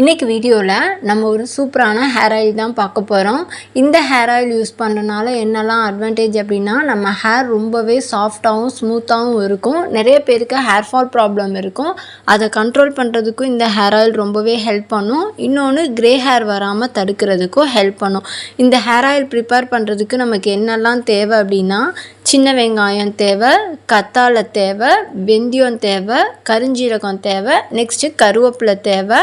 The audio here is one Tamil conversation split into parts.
இன்றைக்கி வீடியோவில் நம்ம ஒரு சூப்பரான ஹேர் ஆயில் தான் பார்க்க போகிறோம் இந்த ஹேர் ஆயில் யூஸ் பண்ணுறனால என்னெல்லாம் அட்வான்டேஜ் அப்படின்னா நம்ம ஹேர் ரொம்பவே சாஃப்டாகவும் ஸ்மூத்தாகவும் இருக்கும். நிறைய பேருக்கு ஹேர் ஃபால் ப்ராப்ளம் இருக்கும். அதை கண்ட்ரோல் பண்ணுறதுக்கும் இந்த ஹேர் ஆயில் ரொம்பவே ஹெல்ப் பண்ணும். இன்னொன்று க்ரே ஹேர் வராமல் தடுக்கிறதுக்கும் ஹெல்ப் பண்ணும். இந்த ஹேர் ஆயில் ப்ரிப்பேர் பண்ணுறதுக்கு நமக்கு என்னெல்லாம் தேவை அப்படின்னா சின்ன வெங்காயம் தேவை கத்தாழை தேவை வெந்தயம் தேவை கருஞ்சீரகம் தேவை நெக்ஸ்ட்டு கருவேப்பிலை தேவை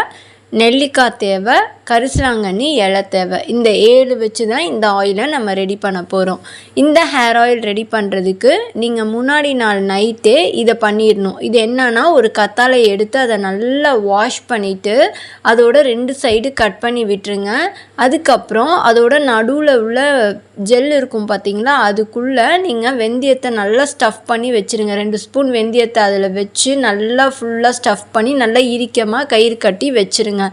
நெல்லிக்காய் தேவை கரிசலாங்கண்ணி இலை தேவை. இந்த ஏழு வச்சு தான் இந்த ஆயிலை நம்ம ரெடி பண்ண போகிறோம் இந்த ஹேர் ஆயில் ரெடி பண்ணுறதுக்கு நீங்கள் முன்னாடி நாள் நைட்டே இதை பண்ணிடணும். இது என்னன்னா ஒரு கத்தாழை எடுத்து அதை நல்லா வாஷ் பண்ணிவிட்டு அதோட ரெண்டு சைடு கட் பண்ணி விட்டுருங்க. அதுக்கப்புறம் அதோட நடுவில் உள்ள ஜெல் இருக்கும் பார்த்தீங்களா அதுக்குள்ளே நீங்கள் வெந்தயத்தை நல்லா ஸ்டஃப் பண்ணி வச்சுருங்க. ரெண்டு ஸ்பூன் வெந்தயத்தை அதில் வச்சு நல்லா ஃபுல்லாக ஸ்டஃப் பண்ணி நல்லா இரிக்கமாக கயிறு கட்டி வச்சுருங்க.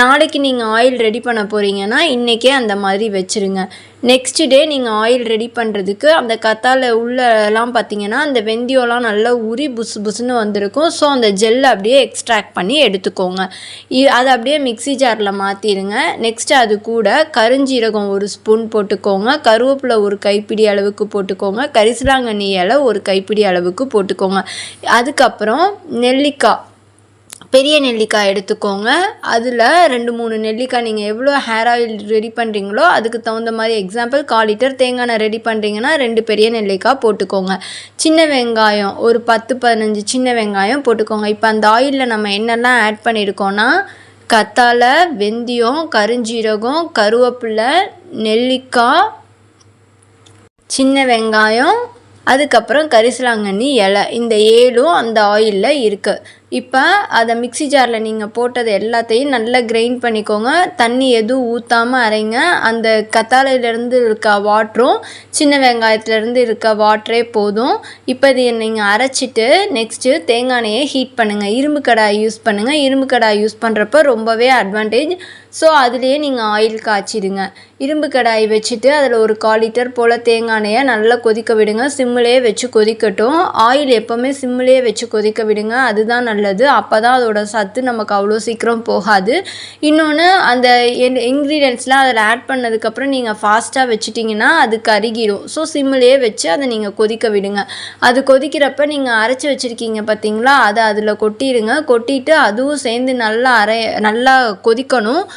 நாளைக்கு நீங்கள் ஆயில் ரெடி பண்ண போகிறீங்கன்னா இன்றைக்கே அந்த மாதிரி வச்சுருங்க. நெக்ஸ்ட் டே நீங்கள் ஆயில் ரெடி பண்ணுறதுக்கு அந்த கத்தால உள்ளலாம் பார்த்தீங்கன்னா அந்த வெந்தயம்லாம் நல்லா ஊறி புசு புசுன்னு வந்திருக்கும். ஸோ அந்த ஜெல் அப்படியே எக்ஸ்ட்ராக்ட் பண்ணி எடுத்துக்கோங்க. இ- அதை அப்படியே மிக்ஸி ஜாரில் மாற்றிடுங்க நெக்ஸ்ட் அது கூட கருஞ்சீரகம் ஒரு ஸ்பூன் போட்டுக்கோங்க. கருவேப்பிலை ஒரு கைப்பிடி அளவுக்கு போட்டுக்கோங்க. கரிசலாங்கண்ணி இலை ஒரு கைப்பிடி அளவுக்கு போட்டுக்கோங்க. அதுக்கப்புறம் நெல்லிக்காய் பெரிய நெல்லிக்காய் எடுத்துக்கோங்க. அதில் ரெண்டு மூணு நெல்லிக்காய் நீங்கள் எவ்வளோ ஹேர் ஆயில் ரெடி பண்ணுறீங்களோ அதுக்கு தகுந்த மாதிரி எக்ஸாம்பிள் கால் லிட்டர் தேங்காய் எண்ணெய் ரெடி பண்ணுறீங்கன்னா ரெண்டு பெரிய நெல்லிக்காய் போட்டுக்கோங்க. சின்ன வெங்காயம் ஒரு பத்து பதினஞ்சு சின்ன வெங்காயம் போட்டுக்கோங்க. இப்போ அந்த ஆயிலில் நம்ம என்னெல்லாம் ஆட் பண்ணியிருக்கோன்னா கத்தாழை வெந்தயம் கருஞ்சீரகம் கருவேப்பிலை நெல்லிக்காய் சின்ன வெங்காயம் அதுக்கப்புறம் கரிசலாங்கண்ணி இலை. இந்த ஏழும் அந்த ஆயிலில் இருக்குது இப்போ அதை மிக்ஸி ஜாரில் நீங்கள் போட்டது எல்லாத்தையும் நல்லா கிரைண்ட் பண்ணிக்கோங்க. தண்ணி எதுவும் ஊற்றாமல் அரைங்க. அந்த கத்தாழையிலேருந்து இருக்க வாட்டரும் சின்ன வெங்காயத்துலேருந்து இருக்க வாட்டரே போதும். இப்போ இதை நீங்கள் அரைச்சிட்டு நெக்ஸ்ட்டு தேங்காய் எண்ணெயை ஹீட் பண்ணுங்கள் இரும்பு கடாய் யூஸ் பண்ணுங்கள் இரும்பு கடாய் யூஸ் பண்ணுறப்ப ரொம்பவே அட்வான்டேஜ் ஸோ அதுலேயே நீங்கள் ஆயில் காய்ச்சிடுங்க. இரும்பு கடாய் வச்சுட்டு அதில் ஒரு கால் லிட்டர் போல் தேங்காய் எண்ணெயை நல்லா கொதிக்க விடுங்க. சிம்மிலே வச்சு கொதிக்கட்டும். ஆயில் எப்போவுமே சிம்மிலே வச்சு கொதிக்க விடுங்க. அதுதான் நல்லது. அப்போ தான் அதோட சத்து நமக்கு அவ்வளோ சீக்கிரம் போகாது. இன்னொன்று அந்த இன்க்ரீடியன்ட்ஸ்லாம் அதில் ஆட் பண்ணதுக்கப்புறம் நீங்கள் ஃபாஸ்ட்டாக வச்சுட்டிங்கன்னா அது கருகிடும் ஸோ சிம்மிலே வச்சு அதை நீங்கள் கொதிக்க விடுங்க. அது கொதிக்கிறப்ப நீங்கள் அரைச்சி வச்சுருக்கீங்க பார்த்தீங்களா அதை அதில் கொட்டிடுங்க. கொட்டிட்டு அதுவும் சேர்ந்து நல்லா அரை நல்லா கொதிக்கணும்.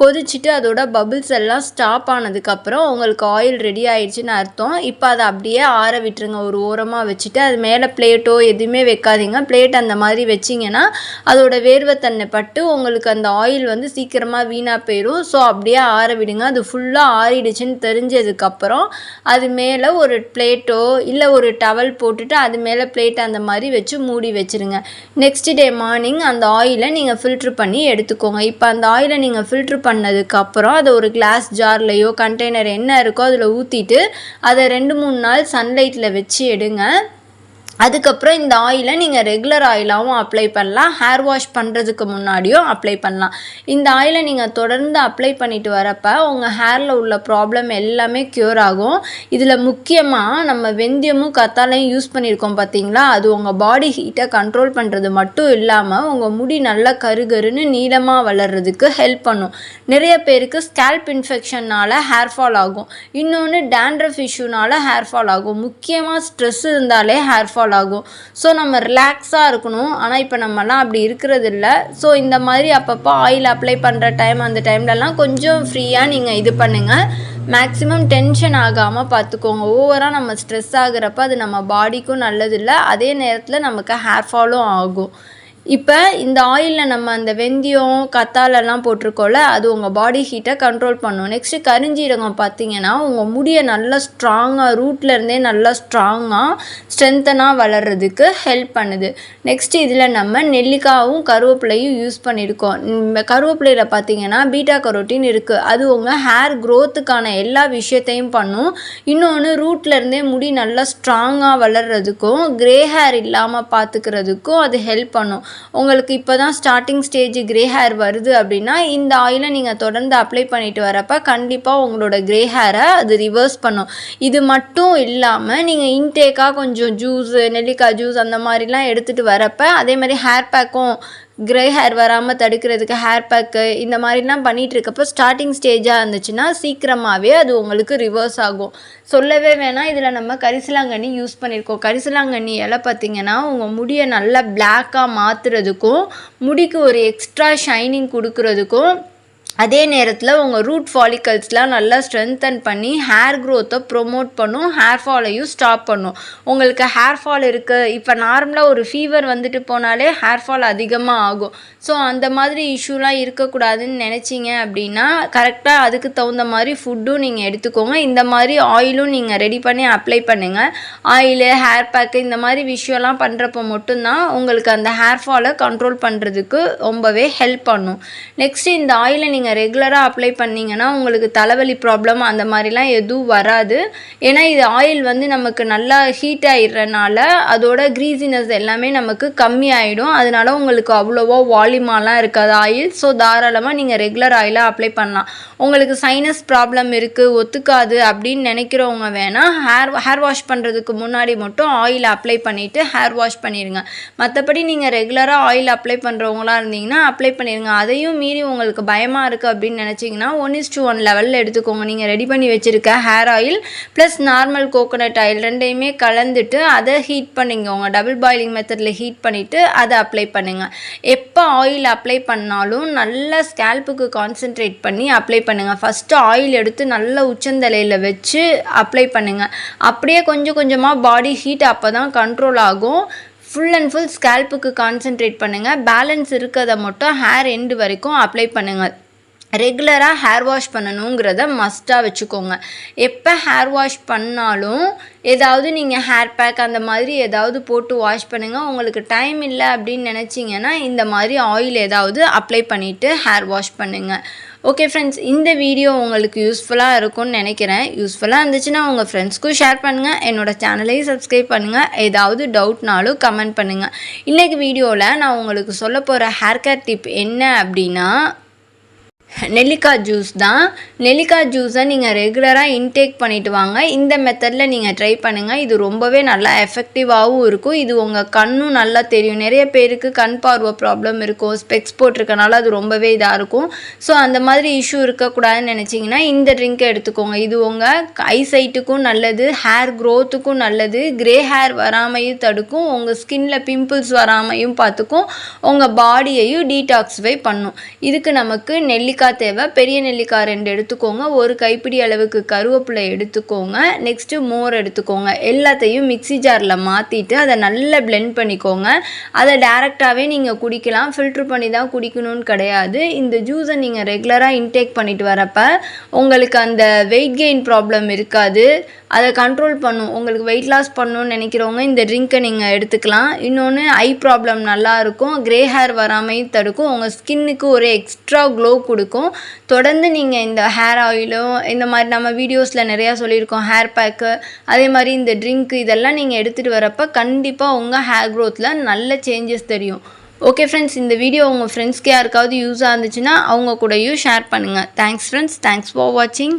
கொதிச்சுட்டு அதோட பபுள்ஸ் எல்லாம் ஸ்டாப் ஆனதுக்கப்புறம் உங்களுக்கு ஆயில் ரெடி ஆயிடுச்சுன்னு அர்த்தம். இப்போ அதை அப்படியே ஆற விட்டுருங்க. ஒரு ஓரமாக வச்சுட்டு அது மேலே பிளேட்டோ எதுவுமே வைக்காதீங்க. பிளேட் அந்த மாதிரி வச்சிங்கன்னா அதோட தன்னை பட்டு உங்களுக்கு அந்த ஆயில் வந்து சீக்கிரமாக வீணாக போயிடும் ஸோ அப்படியே ஆற விடுங்க. அது ஃபுல்லாக ஆறிடுச்சுன்னு தெரிஞ்சதுக்கப்புறம் அது மேலே ஒரு பிளேட்டோ இல்லை ஒரு டவல் போட்டுட்டு அது மேலே பிளேட் அந்த மாதிரி வச்சு மூடி வச்சிருங்க. நெக்ஸ்ட் டே மார்னிங் அந்த ஆயிலை நீங்கள் ஃபில்ட்ரு பண்ணி எடுத்துக்கோங்க. இப்போ அந்த ஆயிலை நீங்கள் ஃபில்ட்ரு பண்ணதுக்கப்புறம் அதை ஒரு கிளாஸ் ஜார்லையோ கண்டெய்னர் என்ன இருக்கோ அதில் ஊற்றிட்டு அதை ரெண்டு மூணு நாள் சன்லைட்டில் வச்சு எடுங்க. அதுக்கப்புறம் இந்த ஆயிலை நீங்கள் ரெகுலர் ஆயிலாகவும் அப்ளை பண்ணலாம். ஹேர் வாஷ் பண்ணுறதுக்கு முன்னாடியும் அப்ளை பண்ணலாம். இந்த ஆயிலை நீங்கள் தொடர்ந்து அப்ளை பண்ணிட்டு வரப்போ உங்கள் ஹேரில் உள்ள ப்ராப்ளம் எல்லாமே க்யூர் ஆகும். இதில் முக்கியமாக நம்ம வெந்தயமும் கத்தாலையும் யூஸ் பண்ணியிருக்கோம் பார்த்தீங்களா அது உங்கள் பாடி ஹீட்டை கண்ட்ரோல் பண்ணுறது மட்டும் இல்லாமல் உங்கள் முடி நல்லா கருகருன்னு நீளமாக வளர்கிறதுக்கு ஹெல்ப் பண்ணும். நிறைய பேருக்கு ஸ்கேல்ப் இன்ஃபெக்ஷனால் ஹேர் ஃபால் ஆகும். இன்னொன்று டேண்ட்ரஃப் இஷ்யூனால ஹேர் ஃபால் ஆகும். முக்கியமாக ஸ்ட்ரெஸ் இருந்தாலே ஹேர் ஃபால் ஆகும். ஸோ நம்ம ரிலாக்ஸாக இருக்கணும். ஆனால் இப்போ நம்மலாம் அப்படி இருக்கிறது இல்லை ஸோ இந்த மாதிரி அப்பப்போ ஆயில் அப்ளை பண்ணுற டைம் அந்த டைம்லலாம் கொஞ்சம் ஃப்ரீயாக நீங்கள் இது பண்ணுங்கள் மேக்ஸிமம் டென்ஷன் ஆகாமல் பார்த்துக்கோங்க ஓவராக நம்ம ஸ்ட்ரெஸ் ஆகுறப்ப அது நம்ம பாடிக்கும் நல்லதில்லை. அதே நேரத்தில் நமக்கு ஹேர் ஃபாலும் ஆகும். இப்போ இந்த ஆயிலில் நம்ம அந்த வெந்தயம் கத்தாலெல்லாம் போட்டிருக்கோம்ல அது உங்கள் பாடி ஹீட்டை கண்ட்ரோல் பண்ணும். நெக்ஸ்ட்டு கரிஞ்சீரகம் பார்த்தீங்கன்னா உங்கள் முடியை நல்லா ஸ்ட்ராங்காக ரூட்லேருந்தே நல்லா ஸ்ட்ராங்காக ஸ்ட்ரென்த்தனாக வளர்கிறதுக்கு ஹெல்ப் பண்ணுது. நெக்ஸ்ட்டு இதில் நம்ம நெல்லிக்காவும் கருவேப்பிலையும் யூஸ் பண்ணியிருக்கோம் இந்த கருவேப்பிலையில் பார்த்தீங்கன்னா பீட்டா கரோட்டின் இருக்குது அது உங்கள் ஹேர் க்ரோத்துக்கான எல்லா விஷயத்தையும் பண்ணும். இன்னொன்று ரூட்லேருந்தே முடி நல்லா ஸ்ட்ராங்காக வளர்கிறதுக்கும் க்ரே ஹேர் இல்லாமல் பார்த்துக்கிறதுக்கும் அது ஹெல்ப் பண்ணும். உங்களுக்கு இப்போ தான் ஸ்டார்டிங் ஸ்டேஜ் க்ரே ஹேர் வருது அப்படின்னா இந்த ஆயிலை நீங்கள் தொடர்ந்து அப்ளை பண்ணிட்டு வரப்போ கண்டிப்பாக உங்களோட க்ரே ஹேரை அது ரிவர்ஸ் பண்ணும். இது மட்டும் இல்லாமல் நீங்கள் இன்டேக்காக கொஞ்சம் ஜூஸ் நெல்லிக்காய் ஜூஸ் அந்த மாதிரிலாம் எடுத்துகிட்டு வரப்போ அதே மாதிரி ஹேர் பேக்கும் க்ரே ஹேர் வராமல் தடுக்கிறதுக்கு ஹேர் பேக்கு இந்த மாதிரிலாம் பண்ணிகிட்டு இருக்கப்போ ஸ்டார்டிங் ஸ்டேஜாக இருந்துச்சுன்னா சீக்கிரமாகவே அது உங்களுக்கு ரிவர்ஸ் ஆகும். சொல்லவே வேணாம் இதில் நம்ம கரிசலாங்கண்ணி யூஸ் பண்ணியிருக்கோம் கரிசலாங்கண்ணி இலை பார்த்திங்கன்னா உங்கள் முடியை நல்லா பிளாக்காக மாற்றுறதுக்கும் முடிக்கு ஒரு எக்ஸ்ட்ரா ஷைனிங் கொடுக்குறதுக்கும் அதே நேரத்தில் உங்கள் ரூட் ஃபாலிக்கல்ஸ்லாம் நல்லா ஸ்ட்ரென்தன் பண்ணி ஹேர் க்ரோத்தை ப்ரொமோட் பண்ணும் ஹேர் ஃபாலையும் ஸ்டாப் பண்ணும். உங்களுக்கு ஹேர் ஃபால் இருக்குது இப்போ நார்மலாக ஒரு ஃபீவர் வந்துட்டு போனாலே ஹேர் ஃபால் அதிகமாக ஆகும். ஸோ அந்த மாதிரி இஷ்யூலாம் இருக்கக்கூடாதுன்னு நினச்சிங்க அப்படின்னா கரெக்டாக அதுக்கு தகுந்த மாதிரி ஃபுட்டும் நீங்கள் எடுத்துக்கோங்க. இந்த மாதிரி ஆயிலும் நீங்கள் ரெடி பண்ணி அப்ளை பண்ணுங்கள் ஆயிலு ஹேர் பேக்கு இந்த மாதிரி விஷயம்லாம் பண்ணுறப்போ மட்டும்தான் உங்களுக்கு அந்த ஹேர் ஃபாலை கண்ட்ரோல் பண்ணுறதுக்கு ரொம்பவே ஹெல்ப் பண்ணும். நெக்ஸ்ட்டு இந்த ஆயிலை நீங்கள் நீங்கள் ரெகுலராக அப்ளை பண்ணிங்கன்னா உங்களுக்கு தலைவலி ப்ராப்ளம் அந்த மாதிரிலாம் எதுவும் வராது. ஏன்னா இது ஆயில் வந்து நமக்கு நல்லா ஹீட் ஆகிடுறனால அதோட க்ரீசினஸ் எல்லாமே நமக்கு கம்மி ஆகிடும் அதனால உங்களுக்கு அவ்வளோவா வால்யூமாலாம் இருக்காது. ஆயில் ஸோ தாராளமாக நீங்கள் ரெகுலர் ஆயிலாக அப்ளை பண்ணலாம். உங்களுக்கு சைனஸ் ப்ராப்ளம் இருக்குது ஒத்துக்காது அப்படின்னு நினைக்கிறவங்க வேணால் ஹேர் ஹேர் வாஷ் பண்ணுறதுக்கு முன்னாடி மட்டும் ஆயில் அப்ளை பண்ணிவிட்டு ஹேர் வாஷ் பண்ணிடுங்க மற்றபடி நீங்கள் ரெகுலராக ஆயில் அப்ளை பண்ணுறவங்களா இருந்தீங்கன்னா அப்ளை பண்ணிடுங்க அதையும் மீறி உங்களுக்கு பயமாக இருக்குது இருக்குது அப்படின்னு நினச்சிங்கன்னா ஒன் இஸ் டூ ஒன் லெவலில் எடுத்துக்கோங்க. நீங்கள் ரெடி பண்ணி வச்சுருக்க hair oil plus normal coconut oil ரெண்டையுமே கலந்துட்டு அதை ஹீட் பண்ணிக்கோங்க டபுள் பாயிலிங் மெத்தடில் ஹீட் பண்ணிவிட்டு அதை அப்ளை பண்ணுங்கள் எப்போ ஆயில் அப்ளை பண்ணாலும் நல்லா ஸ்கேல்ப்புக்கு கான்சென்ட்ரேட் பண்ணி அப்ளை பண்ணுங்கள் ஃபஸ்ட்டு ஆயில் எடுத்து நல்ல உச்சந்தலையில் வச்சு அப்ளை பண்ணுங்கள் அப்படியே கொஞ்சம் கொஞ்சமாக பாடி ஹீட் அப்போ தான் கண்ட்ரோல் ஆகும் ஃபுல் அண்ட் ஃபுல் ஸ்கேல்ப்புக்கு கான்சென்ட்ரேட் பண்ணுங்கள் பேலன்ஸ் இருக்கிறத மட்டும் ஹேர் எண்டு வரைக்கும் அப்ளை பண்ணுங்கள் ரெகுலராக ஹேர் வாஷ் பண்ணணுங்கிறத மஸ்ட்டாக வச்சுக்கோங்க. எப்போ ஹேர் வாஷ் பண்ணாலும் ஏதாவது நீங்கள் ஹேர் பேக் அந்த மாதிரி ஏதாவது போட்டு வாஷ் பண்ணுங்கள் உங்களுக்கு டைம் இல்லை அப்படின்னு நினச்சிங்கன்னா இந்த மாதிரி ஆயில் ஏதாவது அப்ளை பண்ணிவிட்டு ஹேர் வாஷ் பண்ணுங்கள் ஓகே ஃப்ரெண்ட்ஸ் இந்த வீடியோ உங்களுக்கு யூஸ்ஃபுல்லாக இருக்கும்னு நினைக்கிறேன். யூஸ்ஃபுல்லாக இருந்துச்சுன்னா உங்கள் ஃப்ரெண்ட்ஸ்க்கும் ஷேர் பண்ணுங்கள் என்னோடய சேனலையும் சப்ஸ்கிரைப் பண்ணுங்கள் ஏதாவது டவுட்னாலும் கமெண்ட் பண்ணுங்கள் இன்றைக்கி வீடியோவில் நான் உங்களுக்கு சொல்ல போகிற ஹேர் கேர் டிப் என்ன அப்படின்னா நெல்லிக்காய் ஜூஸ் தான். நெல்லிக்காய் ஜூஸை நீங்கள் ரெகுலராக இன்டேக் பண்ணிவிட்டு வாங்க. இந்த மெத்தடில் நீங்கள் ட்ரை பண்ணுங்கள் இது ரொம்பவே நல்லா எஃபெக்டிவாகவும் இருக்கும். இது உங்கள் கண்ணும் நல்லா தெரியும். நிறைய பேருக்கு கண் பார்வை ப்ராப்ளம் இருக்கும். ஸ்பெக்ஸ் போட்டிருக்கனால அது ரொம்பவே இதாக இருக்கும். ஸோ அந்த மாதிரி இஷ்யூ இருக்கக்கூடாதுன்னு நினச்சிங்கன்னா இந்த ட்ரிங்க்கை எடுத்துக்கோங்க. இது உங்கள் ஐ சைட்டுக்கும் நல்லது ஹேர் க்ரோத்துக்கும் நல்லது. க்ரே ஹேர் வராமையும் தடுக்கும். உங்கள் ஸ்கின்ல பிம்பிள்ஸ் வராமையும் பார்த்துக்கும். உங்கள் பாடியையும் டீடாக்ஸிஃபை பண்ணும். இதுக்கு நமக்கு நெல்லிக்காய் நெல்லிக்காய் தேவை. பெரிய நெல்லிக்காய் ரெண்டு எடுத்துக்கோங்க. ஒரு கைப்பிடி அளவுக்கு கருவேப்பிலை எடுத்துக்கோங்க. நெக்ஸ்ட்டு மோர் எடுத்துக்கோங்க. எல்லாத்தையும் மிக்சி ஜாரில் மாற்றிட்டு அதை நல்லா பிளெண்ட் பண்ணிக்கோங்க. அதை டேரெக்டாகவே நீங்கள் குடிக்கலாம். ஃபில்ட்ரு பண்ணி தான் குடிக்கணும்னு கிடையாது. இந்த ஜூஸை நீங்கள் ரெகுலராக இன்டேக் பண்ணிட்டு வரப்போ உங்களுக்கு அந்த வெயிட் கெயின் ப்ராப்ளம் இருக்காது. அதை கண்ட்ரோல் பண்ணும். உங்களுக்கு வெயிட் லாஸ் பண்ணணும்னு நினைக்கிறவங்க இந்த ட்ரிங்க்கை நீங்கள் எடுத்துக்கலாம். இன்னொன்று ஐ ப்ராப்ளம் நல்லாயிருக்கும் க்ரே ஹேர் வராமையும் தடுக்கும். உங்கள் ஸ்கின்னுக்கு ஒரு எக்ஸ்ட்ரா க்ளோ கொடுக்கும். தொடர்ந்து நீங்கள் இந்த ஹேர் ஆயிலும் இந்த மாதிரி நம்ம வீடியோஸில் நிறையா சொல்லியிருக்கோம். ஹேர் பேக்கு அதே மாதிரி இந்த ட்ரிங்க்கு இதெல்லாம் நீங்கள் எடுத்துகிட்டு வரப்போ கண்டிப்பாக உங்கள் ஹேர் க்ரோத்தில் நல்ல சேஞ்சஸ் தெரியும். ஓகே ஃப்ரெண்ட்ஸ் இந்த வீடியோ உங்கள் ஃப்ரெண்ட்ஸ்க்கு யாருக்காவது யூஸாக இருந்துச்சுன்னா அவங்க கூடயும் ஷேர் பண்ணுங்கள் தேங்க்ஸ் ஃப்ரெண்ட்ஸ் தேங்க்ஸ் ஃபார் வாட்சிங்